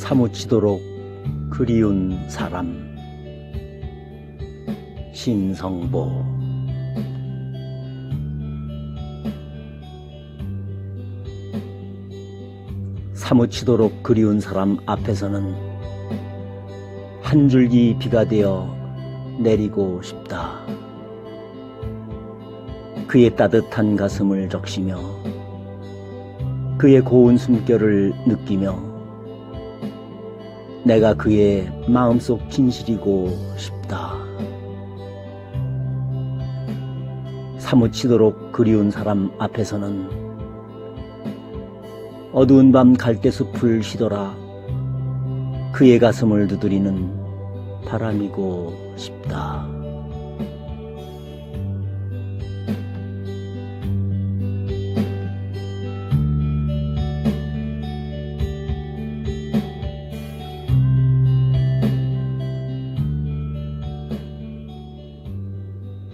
사무치도록 그리운 사람 심성보 사무치도록 그리운 사람 앞에서는 한 줄기 비가 되어 내리고 싶다. 그의 따뜻한 가슴을 적시며 그의 고운 숨결을 느끼며 내가 그의 마음속 진실이고 싶다. 사무치도록 그리운 사람 앞에서는 어두운 밤 갈대숲을 시더라 그의 가슴을 두드리는 바람이고 싶다.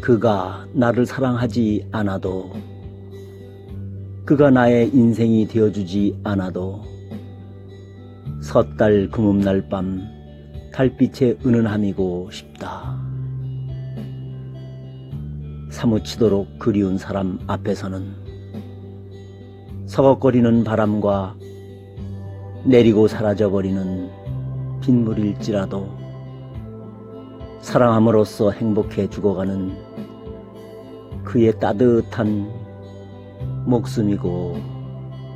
그가 나를 사랑하지 않아도 그가 나의 인생이 되어주지 않아도 섣달 금음날 밤 달빛의 은은함이고 싶다. 사무치도록 그리운 사람 앞에서는 서걱거리는 바람과 내리고 사라져버리는 빗물일지라도 사랑함으로써 행복해 죽어가는 그의 따뜻한 목숨이고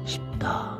싶다.